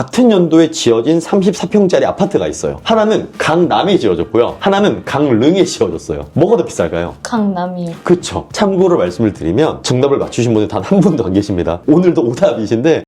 같은 연도에 지어진 34평짜리 아파트가 있어요. 하나는 강남에 지어졌고요. 하나는 강릉에 지어졌어요. 뭐가 더 비쌀까요? 강남이요. 그쵸. 참고로 말씀을 드리면 정답을 맞추신 분은 단 한 분도 안 계십니다. 오늘도 오답이신데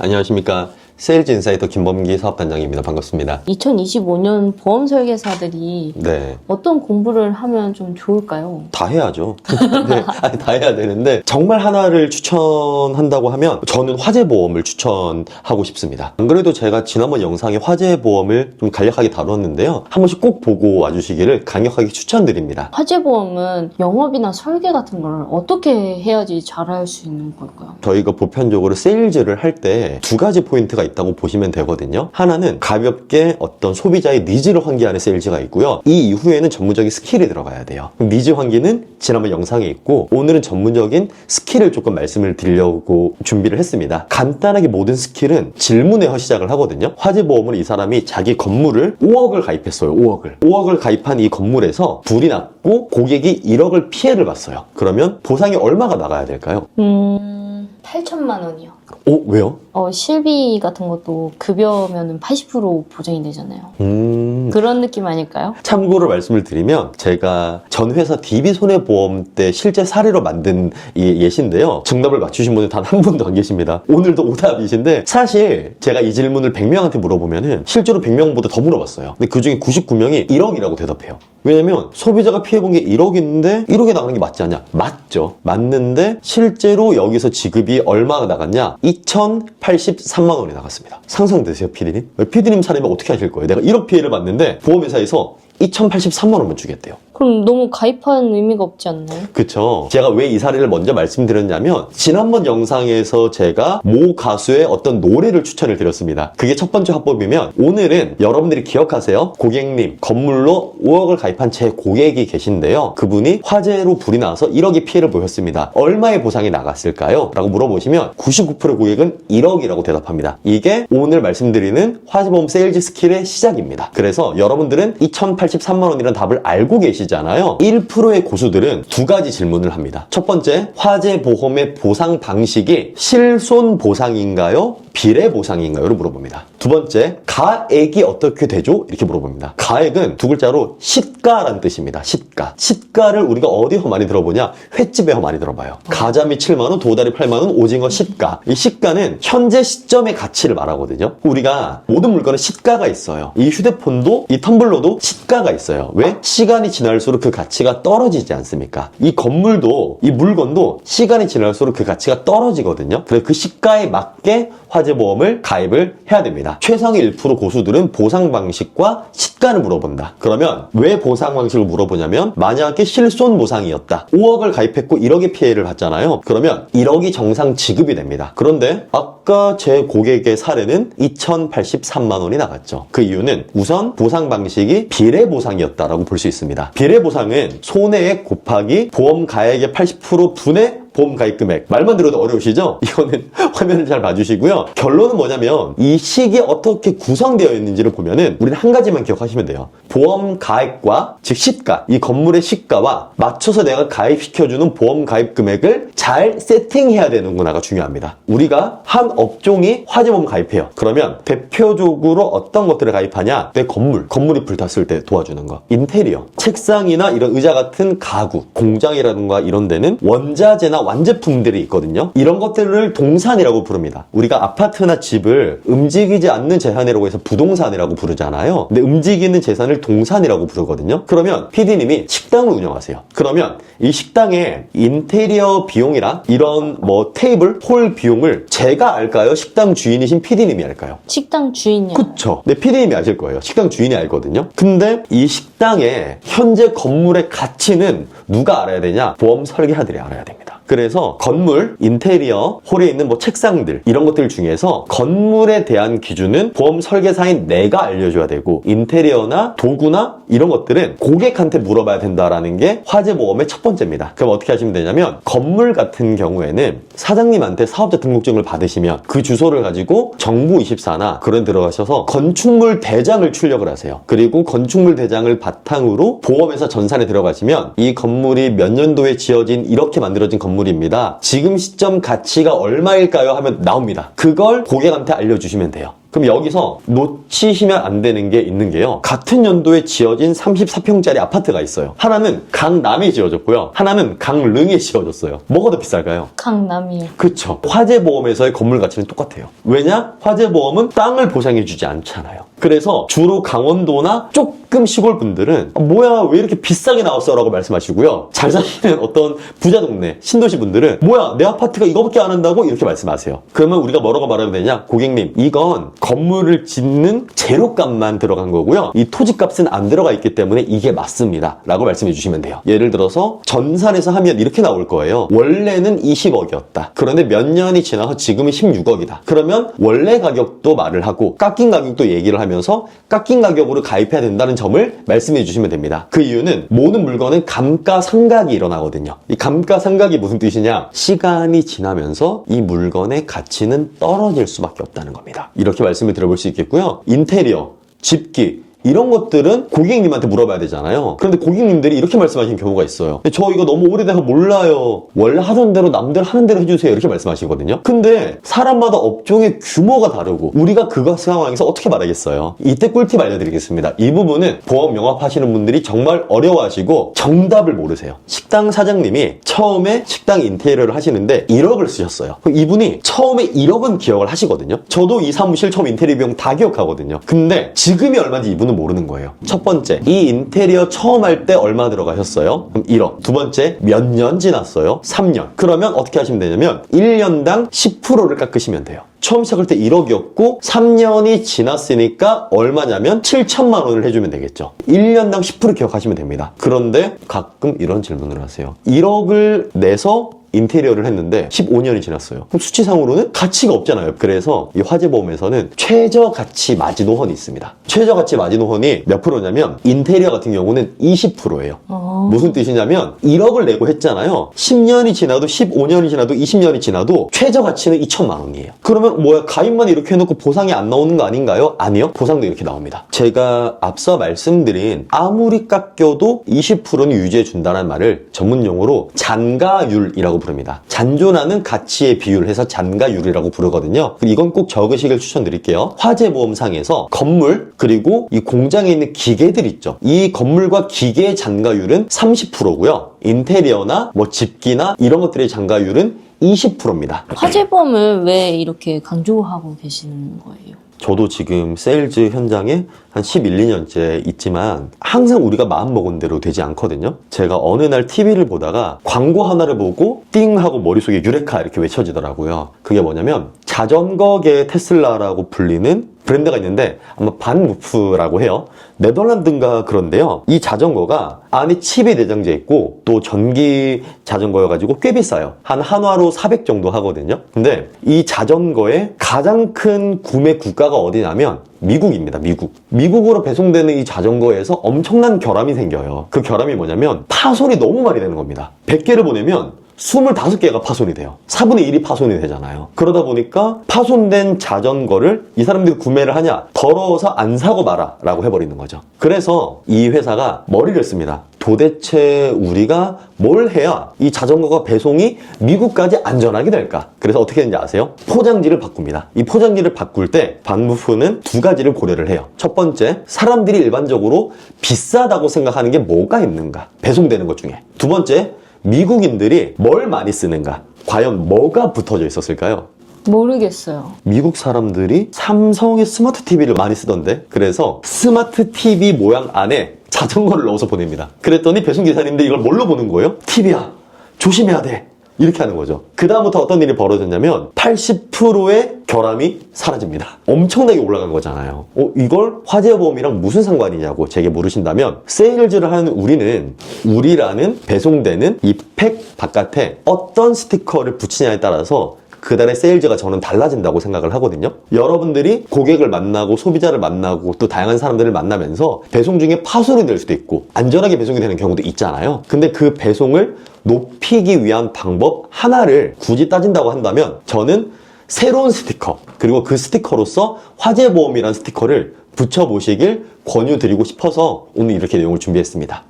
안녕하십니까. 세일즈 인사이터 김범기 사업단장입니다. 반갑습니다. 2025년 보험 설계사들이 네. 어떤 공부를 하면 좀 좋을까요? 다 해야죠. 네, 아니, 다 해야 되는데 정말 하나를 추천한다고 하면 저는 화재보험을 추천하고 싶습니다. 안 그래도 제가 지난번 영상에 화재보험을 좀 간략하게 다뤘는데요. 한 번씩 꼭 보고 와주시기를 강력하게 추천드립니다. 화재보험은 영업이나 설계 같은 걸 어떻게 해야지 잘할 수 있는 걸까요? 저희가 보편적으로 세일즈를 할 때 두 가지 포인트가 있다고 보시면 되거든요. 하나는 가볍게 어떤 소비자의 니즈를 환기하는 세일즈가 있고요. 이 이후에는 전문적인 스킬이 들어가야 돼요. 니즈 환기는 지난번 영상에 있고 오늘은 전문적인 스킬을 조금 말씀을 드리려고 준비를 했습니다. 간단하게 모든 스킬은 질문에서 시작을 하거든요. 화재보험은 이 사람이 자기 건물을 5억을 가입했어요. 5억을. 5억을 가입한 이 건물에서 불이 났고 고객이 1억을 피해를 봤어요. 그러면 보상이 얼마가 나가야 될까요? 음, 8천만 원이요. 어, 왜요? 어, 실비 같은 것도 급여면은 80% 보장이 되잖아요. 음. 그런 느낌 아닐까요? 참고로 말씀을 드리면 제가 전 회사 DB 손해보험 때 실제 사례로 만든 이 예시인데요. 정답을 맞추신 분은 단한 분도 안 계십니다. 오늘도 오답이신데 사실 제가 이 질문을 100명한테 물어보면은 실제로 100명보다 더 물어봤어요. 근데 그 중에 99명이 1억이라고 대답해요. 왜냐면 소비자가 피해본 게 1억인데 1억에 나가는 게 맞지 않냐? 맞죠. 맞는데 실제로 여기서 지급이 얼마가 나갔냐? 2,083만 원이 나갔습니다. 상상되세요, 피디님? 피디님 사례면 어떻게 하실 거예요? 내가 1억 피해를 봤는데 보험회사에서 2,083만 원만 주겠대요. 그럼 너무 가입한 의미가 없지 않나요? 그쵸. 제가 왜 이 사례를 먼저 말씀드렸냐면, 지난번 영상에서 제가 모 가수의 어떤 노래를 추천을 드렸습니다. 그게 첫 번째 화법이면, 오늘은 여러분들이 기억하세요. 고객님, 건물로 5억을 가입한 제 고객이 계신데요. 그분이 화재로 불이 나서 1억의 피해를 보였습니다. 얼마의 보상이 나갔을까요? 라고 물어보시면, 99%의 고객은 1억이라고 대답합니다. 이게 오늘 말씀드리는 화재보험 세일즈 스킬의 시작입니다. 그래서 여러분들은 2,083만원이라는 답을 알고 계시 잖아요. 1%의 고수들은 두 가지 질문을 합니다. 첫 번째, 화재 보험의 보상 방식이 실손 보상인가요? 비례 보상인가요?를 물어봅니다. 두 번째, 가액이 어떻게 되죠? 이렇게 물어봅니다. 가액은 두 글자로 시가라는 뜻입니다. 시가. 시가를 우리가 어디서 많이 들어보냐? 횟집에서 많이 들어봐요. 가자미 7만원, 도다리 8만원, 오징어 시가. 이 시가는 현재 시점의 가치를 말하거든요. 우리가 모든 물건은 시가가 있어요. 이 휴대폰도, 이 텀블러도 시가가 있어요. 왜? 시간이 지 날수록 그 가치가 떨어지지 않습니까? 이 건물도, 이 물건도 시간이 지날수록 그 가치가 떨어지거든요. 그래서 그 시가에 맞게 화재보험을 가입을 해야 됩니다. 최상위 1% 고수들은 보상 방식과 시가를 물어본다. 그러면 왜 보상 방식을 물어보냐면 만약에 실손 보상이었다. 5억을 가입했고 1억의 피해를 봤잖아요. 그러면 1억이 정상 지급이 됩니다. 그런데 아까 제 고객의 사례는 2,083만 원이 나갔죠. 그 이유는 우선 보상 방식이 비례 보상이었다라고 볼 수 있습니다. 비례 보상은 손해액 곱하기 보험 가액의 80% 분의 보험 가입 금액. 말만 들어도 어려우시죠? 이거는 화면을 잘 봐주시고요. 결론은 뭐냐면 이 식이 어떻게 구성되어 있는지를 보면은 우리는 한 가지만 기억하시면 돼요. 보험 가입과 즉 시가, 이 건물의 시가와 맞춰서 내가 가입시켜주는 보험 가입 금액을 잘 세팅해야 되는구나가 중요합니다. 우리가 한 업종이 화재보험 가입해요. 그러면 대표적으로 어떤 것들을 가입하냐? 내 건물, 건물이 불탔을 때 도와주는 거. 인테리어, 책상이나 이런 의자 같은 가구, 공장이라든가 이런 데는 원자재나 완제품들이 있거든요. 이런 것들을 동산이라고 부릅니다. 우리가 아파트나 집을 움직이지 않는 재산이라고 해서 부동산이라고 부르잖아요. 근데 움직이는 재산을 동산이라고 부르거든요. 그러면 PD님이 식당을 운영하세요. 그러면 이 식당의 인테리어 비용이랑 이런 뭐 테이블, 홀 비용을 제가 알까요? 식당 주인이신 PD님이 알까요? 식당 주인이요. 그쵸. 근데 PD님이 아실 거예요. 식당 주인이 알거든요. 근데 이 식당의 현재 건물의 가치는 누가 알아야 되냐? 보험 설계사들이 알아야 됩니다. 그래서 건물, 인테리어, 홀에 있는 뭐 책상들 이런 것들 중에서 건물에 대한 기준은 보험 설계사인 내가 알려줘야 되고 인테리어나 도구나 이런 것들은 고객한테 물어봐야 된다라는 게 화재보험의 첫 번째입니다. 그럼 어떻게 하시면 되냐면 건물 같은 경우에는 사장님한테 사업자 등록증을 받으시면 그 주소를 가지고 정부24나 그런 데 들어가셔서 건축물 대장을 출력을 하세요. 그리고 건축물 대장을 바탕으로 보험회사 전산에 들어가시면 이 건물이 몇 년도에 지어진 이렇게 만들어진 건물 건물입니다. 지금 시점 가치가 얼마일까요? 하면 나옵니다. 그걸 고객한테 알려주시면 돼요. 그럼 여기서 놓치시면 안 되는 게 있는 게요. 같은 연도에 지어진 34평짜리 아파트가 있어요. 하나는 강남에 지어졌고요. 하나는 강릉에 지어졌어요. 뭐가 더 비쌀까요? 강남이요. 그쵸. 화재보험에서의 건물 가치는 똑같아요. 왜냐? 화재보험은 땅을 보상해주지 않잖아요. 그래서 주로 강원도나 조금 시골 분들은 아, 뭐야 왜 이렇게 비싸게 나왔어 라고 말씀하시고요. 잘 사시는 어떤 부자 동네 신도시 분들은 뭐야 내 아파트가 이거밖에 안 한다고 이렇게 말씀하세요. 그러면 우리가 뭐라고 말하면 되냐? 고객님 이건 건물을 짓는 재료값만 들어간 거고요. 이 토지값은 안 들어가 있기 때문에 이게 맞습니다. 라고 말씀해 주시면 돼요. 예를 들어서 전산에서 하면 이렇게 나올 거예요. 원래는 20억이었다. 그런데 몇 년이 지나서 지금은 16억이다. 그러면 원래 가격도 말을 하고 깎인 가격도 얘기를 하면 서 깎인 가격으로 가입해야 된다는 점을 말씀해 주시면 됩니다. 그 이유는 모든 물건은 감가상각이 일어나거든요. 이 감가상각이 무슨 뜻이냐? 시간이 지나면서 이 물건의 가치는 떨어질 수밖에 없다는 겁니다. 이렇게 말씀을 들어볼 수 있겠고요. 인테리어, 집기, 이런 것들은 고객님한테 물어봐야 되잖아요. 그런데 고객님들이 이렇게 말씀하시는 경우가 있어요. 저 이거 너무 오래돼서 몰라요. 원래 하던 대로 남들 하는 대로 해주세요. 이렇게 말씀하시거든요. 근데 사람마다 업종의 규모가 다르고 우리가 그거 상황에서 어떻게 말하겠어요? 이때 꿀팁 알려드리겠습니다. 이 부분은 보험 영업하시는 분들이 정말 어려워하시고 정답을 모르세요. 식당 사장님이 처음에 식당 인테리어를 하시는데 1억을 쓰셨어요. 이분이 처음에 1억은 기억을 하시거든요. 저도 이 사무실 처음 인테리어 비용 다 기억하거든요. 근데 지금이 얼마인지 이분은 모르는 거예요. 첫 번째, 이 인테리어 처음 할 때 얼마 들어가셨어요? 그럼 1억. 두 번째, 몇 년 지났어요? 3년. 그러면 어떻게 하시면 되냐면 1년당 10%를 깎으시면 돼요. 처음 시작할 때 1억이었고 3년이 지났으니까 얼마냐면 7천만 원을 해주면 되겠죠. 1년당 10% 기억하시면 됩니다. 그런데 가끔 이런 질문을 하세요. 1억을 내서 인테리어를 했는데 15년이 지났어요. 그럼 수치상으로는 가치가 없잖아요. 그래서 이 화재보험에서는 최저 가치 마지노선이 있습니다. 최저 가치 마지노선이 몇 프로냐면 인테리어 같은 경우는 20%예요. 어. 무슨 뜻이냐면 1억을 내고 했잖아요. 10년이 지나도 15년이 지나도 20년이 지나도 최저 가치는 2천만 원이에요. 그러면 뭐야 가입만 이렇게 해놓고 보상이 안 나오는 거 아닌가요? 아니요. 보상도 이렇게 나옵니다. 제가 앞서 말씀드린 아무리 깎여도 20%는 유지해 준다는 말을 전문 용어로 잔가율이라고 부릅니다. 잔존하는 가치에 비유를 해서 잔가율이라고 부르거든요. 이건 꼭 적으시길 추천드릴게요. 화재보험상에서 건물 그리고 이 공장에 있는 기계들 있죠. 이 건물과 기계의 잔가율은 30%고요. 인테리어나 뭐 집기나 이런 것들의 잔가율은 20%입니다. 화재보험을 왜 이렇게 강조하고 계시는 거예요? 저도 지금 세일즈 현장에 한 11, 2년째 있지만 항상 우리가 마음먹은 대로 되지 않거든요. 제가 어느 날 TV를 보다가 광고 하나를 보고 띵 하고 머릿속에 유레카 이렇게 외쳐지더라고요. 그게 뭐냐면 자전거계 테슬라라고 불리는 브랜드가 있는데 아마 반무프라고 해요. 네덜란드인가 그런데요. 이 자전거가 안에 칩이 내장돼 있고 또 전기 자전거여가지고 꽤 비싸요. 한 한화로 400 정도 하거든요. 근데 이 자전거의 가장 큰 구매 국가가 어디냐면 미국입니다. 미국. 미국으로 배송되는 이 자전거에서 엄청난 결함이 생겨요. 그 결함이 뭐냐면 파손이 너무 많이 되는 겁니다. 100개를 보내면 25개가 파손이 돼요. 4분의 1이 파손이 되잖아요. 그러다 보니까 파손된 자전거를 이 사람들이 구매를 하냐? 더러워서 안 사고 마라. 라고 해버리는 거죠. 그래서 이 회사가 머리를 씁니다. 도대체 우리가 뭘 해야 이 자전거가 배송이 미국까지 안전하게 될까? 그래서 어떻게 되는지 아세요? 포장지를 바꿉니다. 이 포장지를 바꿀 때 반부프는 두 가지를 고려를 해요. 첫 번째, 사람들이 일반적으로 비싸다고 생각하는 게 뭐가 있는가? 배송되는 것 중에. 두 번째, 미국인들이 뭘 많이 쓰는가? 과연 뭐가 붙어져 있었을까요? 모르겠어요. 미국 사람들이 삼성의 스마트 TV를 많이 쓰던데 그래서 스마트 TV 모양 안에 자전거를 넣어서 보냅니다. 그랬더니 배송 기사님들이 이걸 뭘로 보는 거예요? TV야 조심해야 돼 이렇게 하는 거죠. 그 다음부터 어떤 일이 벌어졌냐면 80%의 결함이 사라집니다. 엄청나게 올라간 거잖아요. 어, 이걸 화재보험이랑 무슨 상관이냐고 제게 물으신다면 세일즈를 하는 우리는 우리라는 배송되는 이 팩 바깥에 어떤 스티커를 붙이냐에 따라서 그달의 세일즈가 저는 달라진다고 생각을 하거든요. 여러분들이 고객을 만나고 소비자를 만나고 또 다양한 사람들을 만나면서 배송 중에 파손이 될 수도 있고 안전하게 배송이 되는 경우도 있잖아요. 근데 그 배송을 높이기 위한 방법 하나를 굳이 따진다고 한다면 저는 새로운 스티커 그리고 그 스티커로서 화재보험이라는 스티커를 붙여보시길 권유드리고 싶어서 오늘 이렇게 내용을 준비했습니다.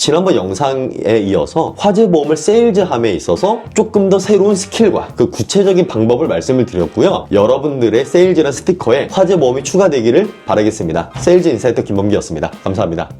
지난번 영상에 이어서 화재보험을 세일즈함에 있어서 조금 더 새로운 스킬과 그 구체적인 방법을 말씀을 드렸고요. 여러분들의 세일즈란 스티커에 화재보험이 추가되기를 바라겠습니다. 세일즈 인사이터 김범기였습니다. 감사합니다.